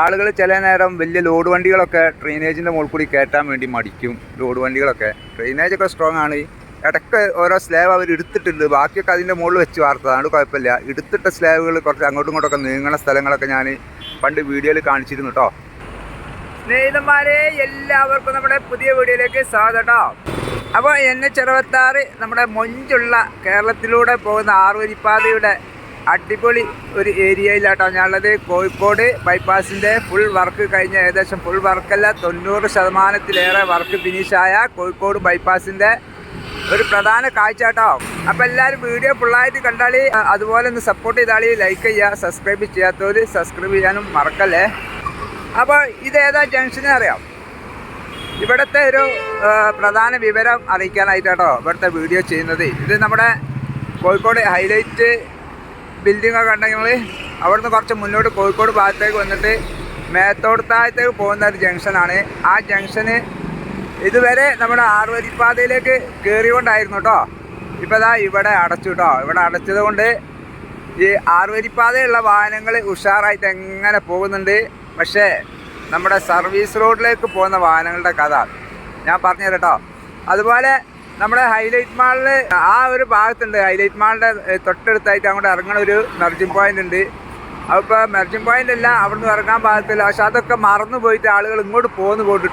ആളുകൾ ചില നേരം വലിയ ലോഡ് വണ്ടികളൊക്കെ ഡ്രെയിനേജിന്റെ മുകളിൽ കൂടി കയറ്റാൻ വേണ്ടി മടിക്കും. ലോഡ് വണ്ടികളൊക്കെ. ഡ്രെയിനേജ് ഒക്കെ സ്ട്രോങ് ആണ്. ഇടയ്ക്ക് ഓരോ സ്ലാബ് അവർ എടുത്തിട്ടുണ്ട്. ബാക്കിയൊക്കെ അതിന്റെ മുകളിൽ വെച്ച് വാർത്തതാണ്. കുഴപ്പമില്ല. എടുത്തിട്ട സ്ലാബുകൾ കുറച്ച് അങ്ങോട്ടും ഇങ്ങോട്ടൊക്കെ നീങ്ങണ സ്ഥലങ്ങളൊക്കെ ഞാൻ പണ്ട് വീഡിയോയിൽ കാണിച്ചിരുന്നു കേട്ടോ സ്നേഹിതന്മാരെ എല്ലാവർക്കും നമ്മുടെ പുതിയ വീഡിയോയിലേക്ക് സ്വാഗതം. അപ്പോൾ എൻ എച്ച് അറുപത്താറ് നമ്മുടെ മൊഞ്ചുള്ള കേരളത്തിലൂടെ പോകുന്ന ആറുവരിപ്പാതയുടെ അടിപൊളി ഒരു ഏരിയയിലാട്ടോ. ഞാനുള്ളത് കോഴിക്കോട് ബൈപ്പാസിന്റെ ഫുൾ വർക്ക് കഴിഞ്ഞ ഏകദേശം ഫുൾ വർക്കല്ല തൊണ്ണൂറ് ശതമാനത്തിലേറെ വർക്ക് ഫിനിഷായ കോഴിക്കോട് ബൈപ്പാസിന്റെ ഒരു പ്രധാന കാഴ്ച കേട്ടോ അപ്പം എല്ലാവരും വീഡിയോ ഫുള്ളായിട്ട് കണ്ടാളി അതുപോലെ ഒന്ന് സപ്പോർട്ട് ചെയ്താളി ലൈക്ക് ചെയ്യുക സബ്സ്ക്രൈബ് ചെയ്യാത്തവർ സബ്സ്ക്രൈബ് ചെയ്യാനും മറക്കല്ലേ? അപ്പോൾ ഇതേതാ ജംഗ്ഷനെ അറിയാം? ഇവിടുത്തെ ഒരു പ്രധാന വിവരം അറിയിക്കാനായിട്ടാട്ടോ ഇവിടുത്തെ വീഡിയോ ചെയ്യുന്നത്. ഇത് നമ്മുടെ കോഴിക്കോട് ഹൈലൈറ്റ് ബിൽഡിംഗ് ഒക്കെ ഉണ്ടെങ്കിൽ അവിടുന്ന് കുറച്ച് മുന്നോട്ട് കോഴിക്കോട് ഭാഗത്തേക്ക് വന്നിട്ട് മേത്തോട് താഴത്തേക്ക് പോകുന്ന ഒരു ജംഗ്ഷനാണ് ആ ജംഗ്ഷന് ഇതുവരെ നമ്മുടെ ആറുവരിപ്പാതയിലേക്ക് കയറിക്കൊണ്ടായിരുന്നു കേട്ടോ. ഇപ്പോൾ ദാ ഇവിടെ അടച്ചു കേട്ടോ. ഇവിടെ അടച്ചത് കൊണ്ട് ഈ ആറുവരിപ്പാതയുള്ള വാഹനങ്ങൾ ഉഷാറായിട്ട് എങ്ങനെ പോകുന്നുണ്ട്. പക്ഷേ നമ്മുടെ സർവീസ് റോഡിലേക്ക് പോകുന്ന വാഹനങ്ങളുടെ കഥ ഞാൻ പറഞ്ഞു കേട്ടോ. അതുപോലെ നമ്മുടെ ഹൈലൈറ്റ് മാളിൽ ആ ഒരു ഭാഗത്തുണ്ട്. ഹൈലൈറ്റ് മാളിന്റെ തൊട്ടടുത്തായിട്ട് അങ്ങോട്ട് ഇറങ്ങണ ഒരു മെർജിംഗ് പോയിന്റ് ഉണ്ട്. അപ്പോൾ മെർജിംഗ് പോയിന്റ് അല്ല അവിടുന്ന് ഇറങ്ങാൻ പാകത്തില്ല. പക്ഷെ അതൊക്കെ മറന്നു പോയിട്ട് ആളുകൾ ഇങ്ങോട്ട് പോന്നു പോയിട്ട്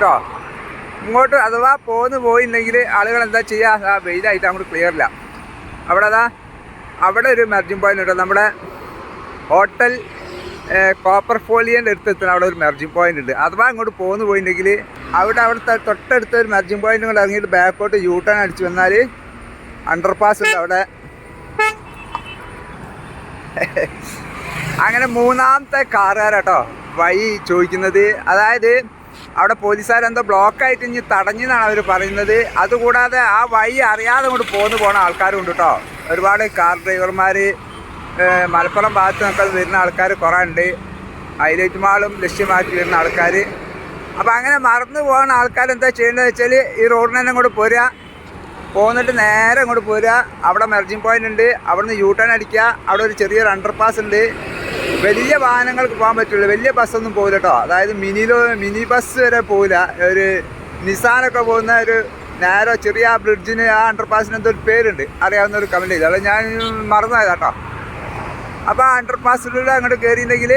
ഇങ്ങോട്ട് അഥവാ പോന്നു പോയില്ലെങ്കിൽ ആളുകൾ എന്താ ചെയ്യുക ആ വെയിലായിട്ട് അങ്ങോട്ട് ക്ലിയർ ഇല്ല. അവിടെ അതാ അവിടെ ഒരു മെർജിംഗ് പോയിന്റ് ഉണ്ട്. നമ്മുടെ ഹോട്ടൽ കോപ്പർ ഫോളിയന്റെ അടുത്തെത്തുന്ന അവിടെ ഒരു മെർജിങ് പോയിന്റ് ഉണ്ട്. അഥവാ അങ്ങോട്ട് പോകുന്നു പോയിട്ടുണ്ടെങ്കിൽ അവിടെ അവിടുത്തെ തൊട്ടടുത്ത ഒരു മെർജിങ് പോയിന്റ് കൊണ്ട് ഇറങ്ങിയിട്ട് ബാക്കോട്ട് യൂ ടേൺ അടിച്ചു വന്നാൽ അണ്ടർപാസ് ഉണ്ട് അവിടെ. അങ്ങനെ മൂന്നാമത്തെ കാറുകാരാട്ടോ വഴി ചോദിക്കുന്നത്. അതായത് അവിടെ പോലീസുകാരെന്തോ ബ്ലോക്കായിട്ട് ഇനി തടഞ്ഞെന്നാണ് അവർ പറയുന്നത്. അതുകൂടാതെ ആ വഴി അറിയാതെ കൊണ്ട് പോന്നു പോണ ആൾക്കാരും ഉണ്ട് കേട്ടോ ഒരുപാട് കാർ ഡ്രൈവർമാർ മലപ്പുറം ഭാഗത്ത് നിന്നൊക്കെ വരുന്ന ആൾക്കാർ കുറേ ഉണ്ട് ഹൈലൈറ്റ് മാളും ലക്ഷ്യമാക്കി വരുന്ന ആൾക്കാർ. അപ്പോൾ അങ്ങനെ മറന്നു പോകുന്ന ആൾക്കാർ എന്താ ചെയ്യേണ്ടത് വെച്ചാൽ ഈ റോഡിന് തന്നെ അങ്ങോട്ട് പോരുക. പോന്നിട്ട് നേരെ അങ്ങോട്ട് പോരുക. അവിടെ മെർജിംഗ് പോയിന്റ് ഉണ്ട്. അവിടുന്ന് യൂ ടേൺ അടിക്കുക. അവിടെ ഒരു ചെറിയൊരു അണ്ടർപാസ് ഉണ്ട്. വലിയ വാഹനങ്ങൾക്ക് പോകാൻ പറ്റുള്ളൂ വലിയ ബസ്സൊന്നും പോകില്ല കേട്ടോ. അതായത് മിനിയിലോ മിനി ബസ് വരെ പോകില്ല ഒരു നിസാനൊക്കെ പോകുന്ന ഒരു നേരെ ചെറിയ ബ്രിഡ്ജിന് ആ അണ്ടർപാസിന് എന്തോ ഒരു പേരുണ്ട്. അറിയാവുന്ന ഒരു കമന്റ് ചെയ്തു അത് ഞാൻ മറന്നുപോയതാ കേട്ടോ. അപ്പോൾ അണ്ടർപാസിലൂടെ അങ്ങോട്ട് കയറിയിട്ടുണ്ടെങ്കിൽ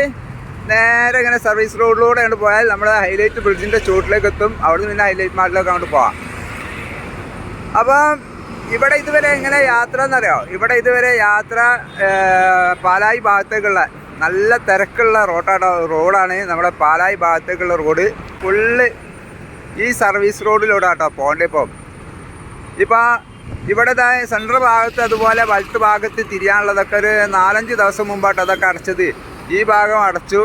നേരെ ഇങ്ങനെ സർവീസ് റോഡിലൂടെ അങ്ങോട്ട് പോയാൽ നമ്മൾ ഹൈലൈറ്റ് ബ്രിഡ്ജിന്റെ ചുവട്ടിലേക്ക് എത്തും അവിടുന്ന് പിന്നെ ഹൈലൈറ്റ് മാളിലേക്ക് അങ്ങോട്ട് പോവാം. അപ്പം ഇവിടെ ഇതുവരെ എങ്ങനെ യാത്ര എന്നറിയോ? ഇവിടെ ഇതുവരെ യാത്ര പാലായി ഭാഗത്തേക്കുള്ള നല്ല തിരക്കുള്ള റോഡാണ് റോഡാണ് നമ്മുടെ പാലായി ഭാഗത്തേക്കുള്ള റോഡ്. ഫുള്ള് ഈ സർവീസ് റോഡിലൂടെ കേട്ടോ പോകേണ്ടിപ്പം ഇപ്പോൾ ഇപ്പം ഇവിടെ സെൻട്രൽ ഭാഗത്ത് അതുപോലെ വലത്ത് ഭാഗത്ത് തിരിയാനുള്ളതൊക്കെ ഒരു നാലഞ്ച് ദിവസം മുമ്പായിട്ട് അതൊക്കെ അടച്ചത്. ഈ ഭാഗം അടച്ചു.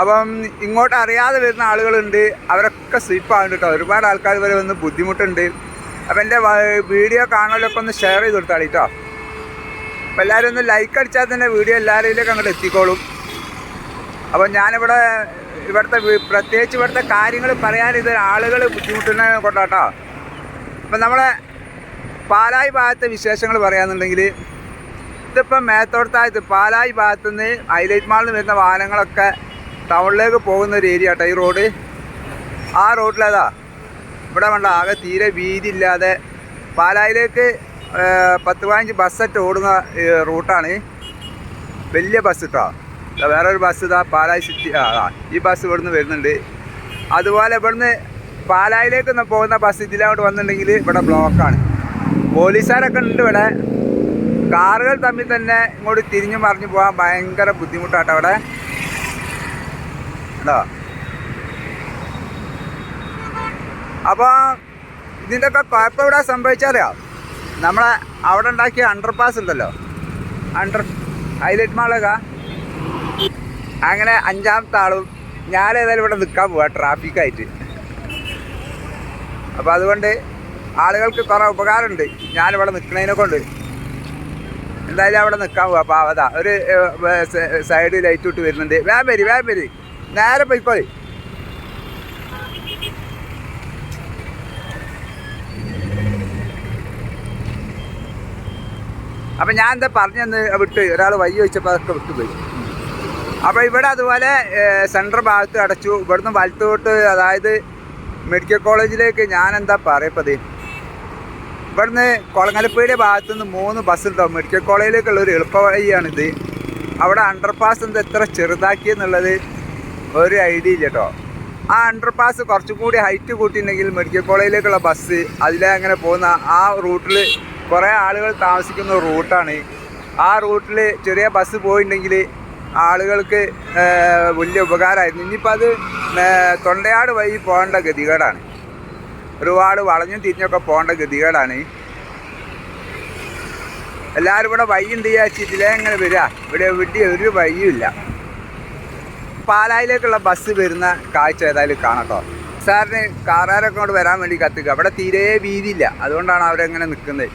അപ്പം ഇങ്ങോട്ട് അറിയാതെ വരുന്ന ആളുകളുണ്ട്. അവരൊക്കെ സ്ലിപ്പാകുന്നുണ്ട് കേട്ടോ. ഒരുപാട് ആൾക്കാർ വരെ വന്ന് ബുദ്ധിമുട്ടുണ്ട്. അപ്പം എന്റെ വീഡിയോ കാണലൊക്കെ ഒന്ന് ഷെയർ ചെയ്ത് കൊടുത്താളി കേട്ടോ. അപ്പം എല്ലാവരും ഒന്ന് ലൈക്ക് അടിച്ചാൽ തന്നെ വീഡിയോ എല്ലാവരിലേക്ക് അങ്ങോട്ട് എത്തിക്കോളും. അപ്പം ഞാനിവിടെ ഇവിടുത്തെ പ്രത്യേകിച്ച് ഇവിടുത്തെ കാര്യങ്ങൾ പറയാൻ ഇത് ആളുകൾ ബുദ്ധിമുട്ടുന്ന കൊണ്ടാട്ടോ. അപ്പം നമ്മളെ പാലായി ഭാഗത്തെ വിശേഷങ്ങൾ പറയാന്നുണ്ടെങ്കിൽ ഇതിപ്പം മേത്തോടത്തായത് പാലായി ഭാഗത്തുനിന്ന് ഹൈലൈറ്റ് മാളിൽ നിന്ന് വരുന്ന വാഹനങ്ങളൊക്കെ ടൗണിലേക്ക് പോകുന്ന ഒരു ഏരിയ കേട്ടോ ഈ റോഡ് ആ റോഡിലേതാ ഇവിടെ വേണ്ട ആകെ തീരെ വീതി ഇല്ലാതെ പാലായിലേക്ക് പത്ത് പതിനഞ്ച് ബസ്സറ്റ് ഓടുന്ന റൂട്ടാണ് വലിയ ബസ് കേട്ടോ വേറൊരു ബസ് ഇതാ പാലായി സിറ്റി ആ ഈ ബസ് ഇവിടുന്ന് വരുന്നുണ്ട്. അതുപോലെ ഇവിടുന്ന് പാലായിലേക്ക് പോകുന്ന ബസ് ഇതിലോട്ട് വന്നിട്ടുണ്ടെങ്കിൽ ഇവിടെ ബ്ലോക്കാണ് പോലീസുകാരൊക്കെ ഉണ്ട് ഇവിടെ. കാറുകൾ തമ്മിൽ തന്നെ ഇങ്ങോട്ട് തിരിഞ്ഞു മറിഞ്ഞു പോകാൻ ഭയങ്കര ബുദ്ധിമുട്ടാട്ടോ അവിടെ ഉണ്ടോ അപ്പോൾ ഇതിന്റെയൊക്കെ കുഴപ്പം ഇവിടെ സംഭവിച്ചാലോ? നമ്മളെ അവിടെ ഉണ്ടാക്കിയ അണ്ടർ പാസ് ഉണ്ടല്ലോ അണ്ടർ ഹൈലൈറ്റ് മാളൊക്കെ അങ്ങനെ അഞ്ചാമത്തെ ആളും ഞാൻ ഏതായാലും ഇവിടെ നിൽക്കാൻ പോവാ ട്രാഫിക്കായിട്ട് അപ്പോൾ അതുകൊണ്ട് ആളുകൾക്ക് കുറേ ഉപകാരമുണ്ട്. ഞാനിവിടെ നിൽക്കുന്നതിനെ കൊണ്ട്. എന്തായാലും അവിടെ നിൽക്കാൻ പോവാ. അതാ ഒരു സൈഡ് ലൈറ്റ് ഇട്ട് വരുന്നുണ്ട്. വേം വരി വേം വരി. നേരെ പോയിക്കോളി അപ്പം ഞാൻ എന്താ പറഞ്ഞെന്ന് വിട്ട് ഒരാൾ വഴി ചോദിച്ചപ്പോൾ അതൊക്കെ വിട്ടുപോയി അപ്പോൾ ഇവിടെ അതുപോലെ സെൻട്രൽ ഭാഗത്ത് അടച്ചു. ഇവിടുന്ന് വലത്തോട്ട് അതായത് മെഡിക്കൽ കോളേജിലേക്ക് ഞാൻ എന്താ പറയപ്പത്? ഇവിടുന്ന് കൊളങ്ങലപ്പുഴയുടെ ഭാഗത്തു നിന്ന് മൂന്ന് ബസ് ഉണ്ടാവും മെഡിക്കൽ കോളേജിലേക്കുള്ള ഒരു എളുപ്പ വഴിയാണിത്. അവിടെ അണ്ടർപാസ് എന്ത് എത്ര ചെറുതാക്കിയെന്നുള്ളത് ഒരു ഐഡിയ ഇല്ല കേട്ടോ ആ അണ്ടർപാസ് കുറച്ചും കൂടി ഹൈറ്റ് കൂട്ടിയിട്ടുണ്ടെങ്കിൽ മെഡിക്കൽ കോളേജിലേക്കുള്ള ബസ് അതിലെ അങ്ങനെ പോകുന്ന ആ റൂട്ടിൽ കുറേ ആളുകൾ താമസിക്കുന്ന റൂട്ടാണ് ആ റൂട്ടിൽ ചെറിയ ബസ് പോയിട്ടുണ്ടെങ്കിൽ ആളുകൾക്ക് വലിയ ഉപകാരമായിരുന്നു. ഇനിയിപ്പോൾ അത് തൊണ്ടയാട് വഴി പോകേണ്ട ഗതികേടാണ്. ഒരുപാട് വളഞ്ഞും തിരിഞ്ഞൊക്കെ പോകേണ്ട ഗതികേടാണ്. എല്ലാവരും ഇവിടെ വയ്യുണ്ട് വിചാരിച്ച് ഇതിലേ എങ്ങനെ വരിക ഇവിടെ ഇവിടെ ഒരു വഴിയുമില്ല. പാലായിലേക്കുള്ള ബസ് വരുന്ന കാഴ്ച ഏതായാലും കാണട്ടോ സാറിന് കാറാരൊക്കെ കൊണ്ട് വരാൻ വേണ്ടി കത്തുക അവിടെ തീരെ വീതിയില്ല. അതുകൊണ്ടാണ് അവരെങ്ങനെ നിൽക്കുന്നത്.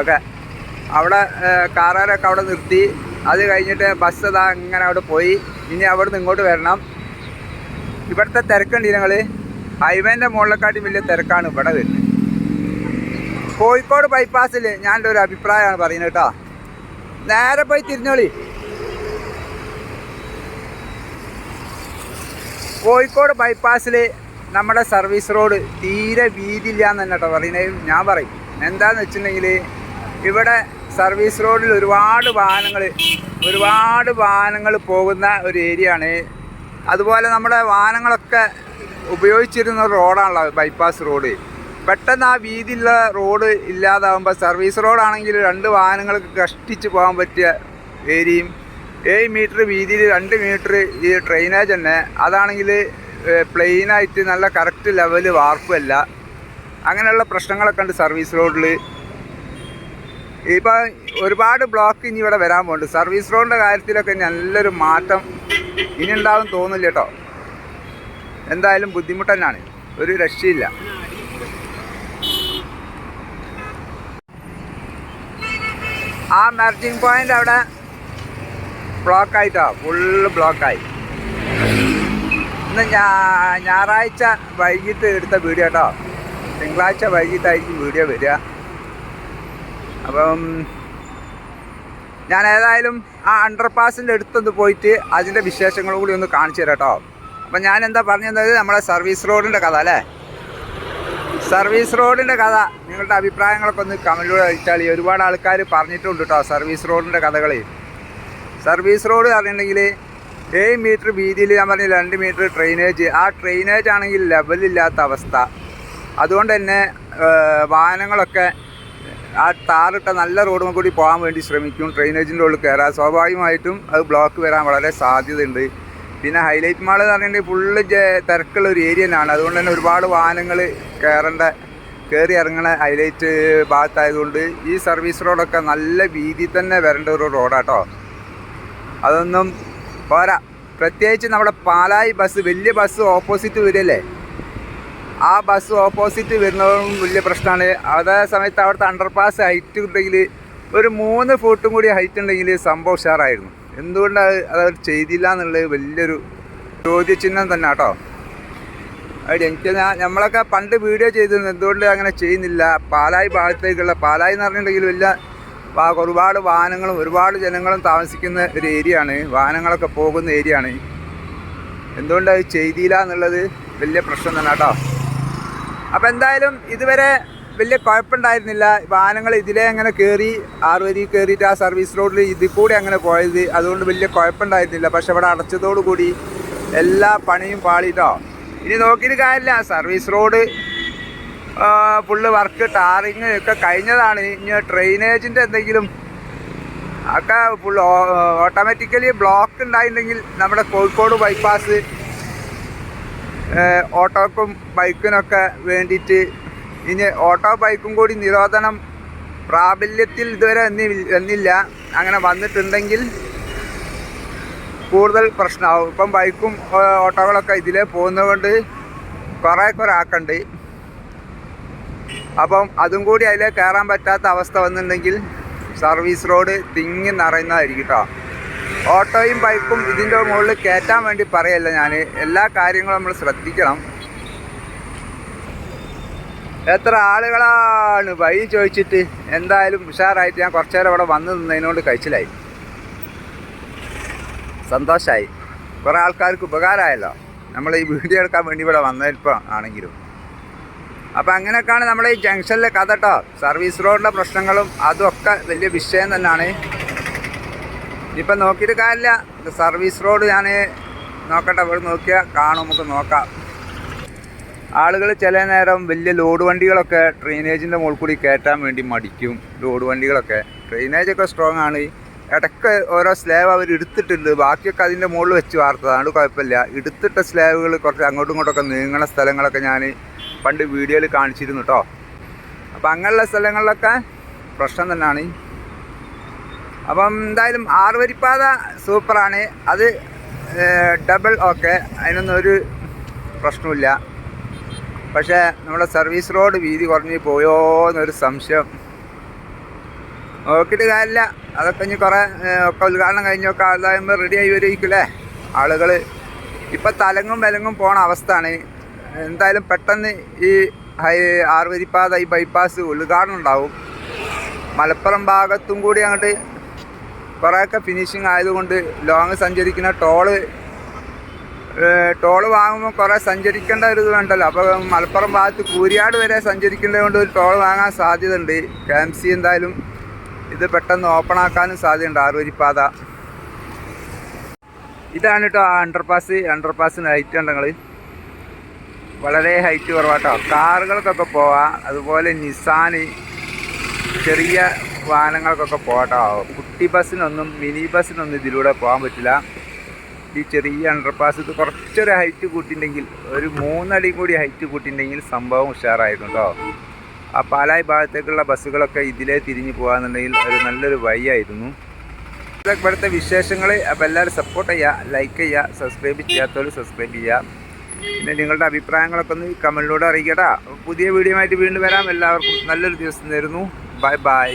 ഓക്കെ. അവിടെ കാറാരൊക്കെ അവിടെ നിർത്തി. അത് കഴിഞ്ഞിട്ട് ബസ് അതാ അങ്ങനെ അവിടെ പോയി. ഇനി അവിടുന്ന് ഇങ്ങോട്ട് വരണം. ഇവിടുത്തെ തിരക്കുണ്ട് ഞങ്ങൾ ഹൈവേന്റെ മുകളിലെക്കാട്ടി വലിയ തിരക്കാണ് ഇവിടെ വരുന്നത്. കോഴിക്കോട് ബൈപ്പാസിൽ ഞാൻ ഒരു അഭിപ്രായമാണ് പറയുന്നത് കേട്ടോ. നേരെ പോയി തിരിഞ്ഞോളി. കോഴിക്കോട് ബൈപ്പാസിൽ നമ്മുടെ സർവീസ് റോഡ് തീരെ വീതിയില്ല എന്ന് തന്നെ കേട്ടോ പറയുന്നത്. ഞാൻ പറയും. എന്താന്ന് വെച്ചിട്ടുണ്ടെങ്കിൽ ഇവിടെ സർവീസ് റോഡിൽ ഒരുപാട് വാഹനങ്ങൾ ഒരുപാട് വാഹനങ്ങൾ പോകുന്ന ഒരു ഏരിയ ആണ് അതുപോലെ നമ്മുടെ വാഹനങ്ങളൊക്കെ ഉപയോഗിച്ചിരുന്ന റോഡാണല്ലോ ബൈപ്പാസ് റോഡ്. പെട്ടെന്ന് ആ വീതിയുള്ള റോഡ് ഇല്ലാതാവുമ്പോൾ സർവീസ് റോഡാണെങ്കിൽ രണ്ട് വാഹനങ്ങൾക്ക് കഷ്ടിച്ച് പോകാൻ പറ്റിയ ഏരിയയും ഏഴ് മീറ്റർ വീതിയിൽ രണ്ട് മീറ്റർ ഈ ഡ്രെയിനേജ് തന്നെ. അതാണെങ്കിൽ പ്ലെയിനായിട്ട് നല്ല കറക്റ്റ് ലെവൽ വാർപ്പല്ല അങ്ങനെയുള്ള പ്രശ്നങ്ങളൊക്കെ ഉണ്ട് സർവീസ് റോഡിൽ ഇപ്പം ഒരുപാട് ബ്ലോക്ക് ഇനി ഇവിടെ വരാൻ പോകുന്നുണ്ട് സർവീസ് റോഡിന്റെ കാര്യത്തിലൊക്കെ നല്ലൊരു മാറ്റം ഇനി ഉണ്ടാവും തോന്നില്ല കേട്ടോ. എന്തായാലും ബുദ്ധിമുട്ട് തന്നെയാണ്. ഒരു രക്ഷയില്ല. ആ മെർജിങ് പോയിന്റ് അവിടെ ബ്ലോക്കായിട്ടോ ഫുള്ള് ബ്ലോക്കായി ഇന്ന് ഞായറാഴ്ച വൈകിട്ട് എടുത്ത വീഡിയോ കേട്ടോ തിങ്കളാഴ്ച വൈകിട്ടായിരിക്കും വീഡിയോ വരിക. അപ്പം ഞാൻ ഏതായാലും ആ അണ്ടർപാസിന്റെ അടുത്തൊന്ന് പോയിട്ട് അതിന്റെ വിശേഷങ്ങളും കൂടി ഒന്ന് കാണിച്ചു തരാം കേട്ടോ. അപ്പം ഞാൻ എന്താ പറഞ്ഞു തന്നത് നമ്മളെ സർവീസ് റോഡിന്റെ കഥ അല്ലേ? സർവീസ് റോഡിന്റെ കഥ. നിങ്ങളുടെ അഭിപ്രായങ്ങളൊക്കെ ഒന്ന് കമന്റിലൂടെ അയച്ചാൽ ഒരുപാട് ആൾക്കാർ പറഞ്ഞിട്ടുണ്ട് കേട്ടോ സർവീസ് റോഡിന്റെ കഥകൾ സർവീസ് റോഡ് പറഞ്ഞിട്ടുണ്ടെങ്കിൽ ഏഴ് മീറ്റർ വീതിയിൽ ഞാൻ പറഞ്ഞ രണ്ട് മീറ്റർ ഡ്രെയിനേജ് ആ ഡ്രെയിനേജ് ആണെങ്കിൽ ലെവലില്ലാത്ത അവസ്ഥ. അതുകൊണ്ട് തന്നെ വാഹനങ്ങളൊക്കെ ആ ടാറിട്ട നല്ല റോഡും കൂടി പോകാൻ വേണ്ടി ശ്രമിക്കും. ഡ്രെയിനേജിന്റെ ഉള്ളിൽ കയറാൻ സ്വാഭാവികമായിട്ടും അത് ബ്ലോക്ക് വരാൻ വളരെ സാധ്യതയുണ്ട്. പിന്നെ ഹൈലൈറ്റ് മാൾ എന്ന് പറഞ്ഞിട്ടുണ്ടെങ്കിൽ ഫുള്ള് തിരക്കുള്ള ഒരു ഏരിയ തന്നെയാണ് അതുകൊണ്ട് തന്നെ ഒരുപാട് വാഹനങ്ങൾ കയറേണ്ട കയറി ഇറങ്ങണ ഹൈലൈറ്റ് ഭാഗത്തായതുകൊണ്ട് ഈ സർവീസ് റോഡൊക്കെ നല്ല വീതി തന്നെ വരേണ്ട ഒരു റോഡാട്ടോ അതൊന്നും പോരാ. പ്രത്യേകിച്ച് നമ്മുടെ പാലായി ബസ് വലിയ ബസ് ഓപ്പോസിറ്റ് വരില്ലേ ആ ബസ് ഓപ്പോസിറ്റ് വരുന്നതും വലിയ പ്രശ്നമാണ്. അതേ സമയത്ത് അവിടുത്തെ അണ്ടർപാസ് ഹൈറ്റ് ഉണ്ടെങ്കിൽ ഒരു മൂന്ന് ഫുട്ടും കൂടി ഹൈറ്റ് ഉണ്ടെങ്കിൽ സംഭവം ഉഷാറായിരുന്നു. എന്തുകൊണ്ടാണ് അത് അതവർ ചെയ്തില്ല എന്നുള്ളത് വലിയൊരു ചോദ്യചിഹ്നം തന്നെ കേട്ടോ. അവിടെ എനിക്ക് ഞാൻ നമ്മളൊക്കെ പണ്ട് വീഡിയോ ചെയ്തിരുന്നു എന്തുകൊണ്ട് അങ്ങനെ ചെയ്യുന്നില്ല? പാലായി ഭാഗത്തേക്കുള്ള പാലായി എന്ന് പറഞ്ഞിട്ടുണ്ടെങ്കിൽ വലിയ ഒരുപാട് വാഹനങ്ങളും ഒരുപാട് ജനങ്ങളും താമസിക്കുന്ന ഒരു ഏരിയ ആണ്. വാഹനങ്ങളൊക്കെ പോകുന്ന ഏരിയ ആണ്. എന്തുകൊണ്ട് അത് ചെയ്തില്ല എന്നുള്ളത് വലിയ പ്രശ്നം തന്നെ കേട്ടോ. അപ്പോൾ എന്തായാലും ഇതുവരെ വലിയ കുഴപ്പമുണ്ടായിരുന്നില്ല. വാഹനങ്ങൾ ഇതിലേ അങ്ങനെ കയറി ആറുവരി കയറിയിട്ട് ആ സർവീസ് റോഡിൽ ഇതിൽ കൂടി അങ്ങനെ പോയത്. അതുകൊണ്ട് വലിയ കുഴപ്പമുണ്ടായിരുന്നില്ല. പക്ഷെ ഇവിടെ അടച്ചതോടുകൂടി എല്ലാ പണിയും പാളിട്ടോ. ഇനി നോക്കിയിട്ട് കാര്യമില്ല. Service road full work tarring ഒക്കെ കഴിഞ്ഞതാണ്. ഇനി ഡ്രെയിനേജിന്റെ എന്തെങ്കിലും ഒക്കെ ഫുൾ ഓട്ടോമാറ്റിക്കലി ബ്ലോക്ക് ഉണ്ടായിട്ടുണ്ടെങ്കിൽ നമ്മുടെ കോഴിക്കോട് ബൈപ്പാസ് ഓട്ടോക്കും ബൈക്കിനൊക്കെ വേണ്ടിയിട്ട് ഇനി ഓട്ടോ ബൈക്കും കൂടി നിരോധനം പ്രാബല്യത്തിൽ ഇതുവരെ വന്നില്ല. അങ്ങനെ വന്നിട്ടുണ്ടെങ്കിൽ കൂടുതൽ പ്രശ്നമാകും ഇപ്പം ബൈക്കും ഓട്ടോകളൊക്കെ ഇതിലേ പോകുന്നതുകൊണ്ട് കുറേ കുറെ ആക്കണ്ട്. അപ്പം അതും കൂടി അതിലേ കയറാൻ പറ്റാത്ത അവസ്ഥ വന്നിട്ടുണ്ടെങ്കിൽ സർവീസ് റോഡ് തിങ്ങി നിറയുന്നതായിരിക്കും കേട്ടോ ഓട്ടോയും ബൈക്കും ഇതിന്റെ മുകളിൽ കയറ്റാൻ വേണ്ടി പറയല്ല ഞാൻ. എല്ലാ കാര്യങ്ങളും നമ്മൾ ശ്രദ്ധിക്കണം. എത്ര ആളുകളാണ് വഴി ചോദിച്ചിട്ട് എന്തായാലും ഉഷാറായിട്ട് ഞാൻ കുറച്ചു നേരം ഇവിടെ വന്ന് നിന്നതിനോട് കഴിച്ചിലായി. സന്തോഷമായി കുറേ ആൾക്കാർക്ക് ഉപകാരമായല്ലോ. നമ്മൾ ഈ വീഡിയോ എടുക്കാൻ വേണ്ടി ഇവിടെ വന്നപ്പോൾ ആണെങ്കിലും. അപ്പം അങ്ങനെയൊക്കെയാണ് നമ്മുടെ ഈ ജംഗ്ഷനിലെ കഥ കേട്ടോ. സർവീസ് റോഡിന്റെ പ്രശ്നങ്ങളും അതുമൊക്കെ വലിയ വിഷയം തന്നെയാണ്. ഇപ്പം നോക്കിയിട്ട് കാര്യമില്ല. സർവീസ് റോഡ് ഞാൻ നോക്കട്ടെ ഇവിടെ നോക്കിയാൽ കാണും നമുക്ക് നോക്കാം. ആളുകൾ ചില നേരം വലിയ ലോഡ് വണ്ടികളൊക്കെ ഡ്രെയിനേജിന്റെ മുകളിൽ കൂടി കയറ്റാൻ വേണ്ടി മടിക്കും. ലോഡ് വണ്ടികളൊക്കെ. ഡ്രെയിനേജൊക്കെ സ്ട്രോങ് ആണ്. ഇടയ്ക്ക് ഓരോ സ്ലാബ് അവർ എടുത്തിട്ടുണ്ട്. ബാക്കിയൊക്കെ അതിന്റെ മുകളിൽ വെച്ച് വാർത്തതാണ്. അതുകൊണ്ട് കുഴപ്പമില്ല. എടുത്തിട്ട സ്ലാബുകൾ കുറച്ച് അങ്ങോട്ടും ഇങ്ങോട്ടൊക്കെ നീങ്ങണ സ്ഥലങ്ങളൊക്കെ ഞാൻ പണ്ട് വീഡിയോയിൽ കാണിച്ചിരുന്നു കേട്ടോ അപ്പം അങ്ങനെയുള്ള സ്ഥലങ്ങളിലൊക്കെ പ്രശ്നം തന്നെയാണ് അപ്പം എന്തായാലും ആറുവരിപ്പാത സൂപ്പറാണ്. അത് ഡബിൾ ഓക്കെ അതിനൊന്നും ഒരു പ്രശ്നമില്ല പക്ഷേ നമ്മുടെ സർവീസ് റോഡ് വീതി കുറഞ്ഞ് പോയോ എന്നൊരു സംശയം. നോക്കിയിട്ട് കാര്യമില്ല. അതൊക്കെ ഇനി കുറേ ഒക്കെ ഉദ്ഘാടനം കഴിഞ്ഞൊക്കെ ആളാകുമ്പോൾ റെഡി ആയി വരുമായിരിക്കില്ലേ ആളുകൾ ഇപ്പം തലങ്ങും വിലങ്ങും പോണ അവസ്ഥയാണ്. എന്തായാലും പെട്ടെന്ന് ഈ ഹൈ ആറുവരിപ്പാത ഈ ബൈപ്പാസ് ഉദ്ഘാടനം ഉണ്ടാവും. മലപ്പുറം ഭാഗത്തും കൂടി അങ്ങോട്ട് കുറേയൊക്കെ ഫിനിഷിങ് ആയതുകൊണ്ട് ലോങ് സഞ്ചരിക്കുന്ന ടോൾ ടോൾ വാങ്ങുമ്പോൾ കുറേ സഞ്ചരിക്കേണ്ട ഒരു ഇത് വേണ്ടല്ലോ. അപ്പോൾ മലപ്പുറം ഭാഗത്ത് കൂരിയാട് വരെ സഞ്ചരിക്കേണ്ടത് കൊണ്ട് ഒരു ടോൾ വാങ്ങാൻ സാധ്യതയുണ്ട്. കെ എം സി എന്തായാലും ഇത് പെട്ടെന്ന് ഓപ്പൺ ആക്കാനും സാധ്യതയുണ്ട്. ആറുവരിപ്പാത. ഇതാണ് കേട്ടോ ആ അണ്ടർപാസ് അണ്ടർപാസിന് ഹൈറ്റ് കണ്ടങ്ങൾ വളരെ ഹൈറ്റ് കുറവാട്ടോ. കാറുകൾക്കൊക്കെ പോവാം. അതുപോലെ നിസാന് ചെറിയ വാഹനങ്ങൾക്കൊക്കെ പോകട്ടോ. കുട്ടി ബസ്സിനൊന്നും മിനി ബസ്സിനൊന്നും ഇതിലൂടെ പോകാൻ പറ്റില്ല. ഈ ചെറിയ അണ്ടർപാസ് ഇത് കുറച്ചൊരു ഹൈറ്റ് കൂട്ടിയിട്ടുണ്ടെങ്കിൽ ഒരു മൂന്നടി കൂടി ഹൈറ്റ് കൂട്ടിയിട്ടുണ്ടെങ്കിൽ സംഭവം ഉഷാറായിരുന്നു കേട്ടോ ആ പാലായി ഭാഗത്തേക്കുള്ള ബസ്സുകളൊക്കെ ഇതിലേ തിരിഞ്ഞു പോകാന്നുണ്ടെങ്കിൽ ഒരു നല്ലൊരു വഴിയായിരുന്നു. ഇതൊക്കെ ഇവിടുത്തെ വിശേഷങ്ങൾ അപ്പോൾ എല്ലാവരും സപ്പോർട്ട് ചെയ്യുക ലൈക്ക് ചെയ്യുക സബ്സ്ക്രൈബ് ചെയ്യാത്തവർ സബ്സ്ക്രൈബ് ചെയ്യുക. പിന്നെ നിങ്ങളുടെ അഭിപ്രായങ്ങളൊക്കെ ഒന്ന് കമന്റിലൂടെ അറിയിക്കട്ടാ. പുതിയ വീഡിയോ ആയിട്ട് വീണ്ടും വരാം. എല്ലാവർക്കും നല്ലൊരു ദിവസം തരുന്നു. Bye bye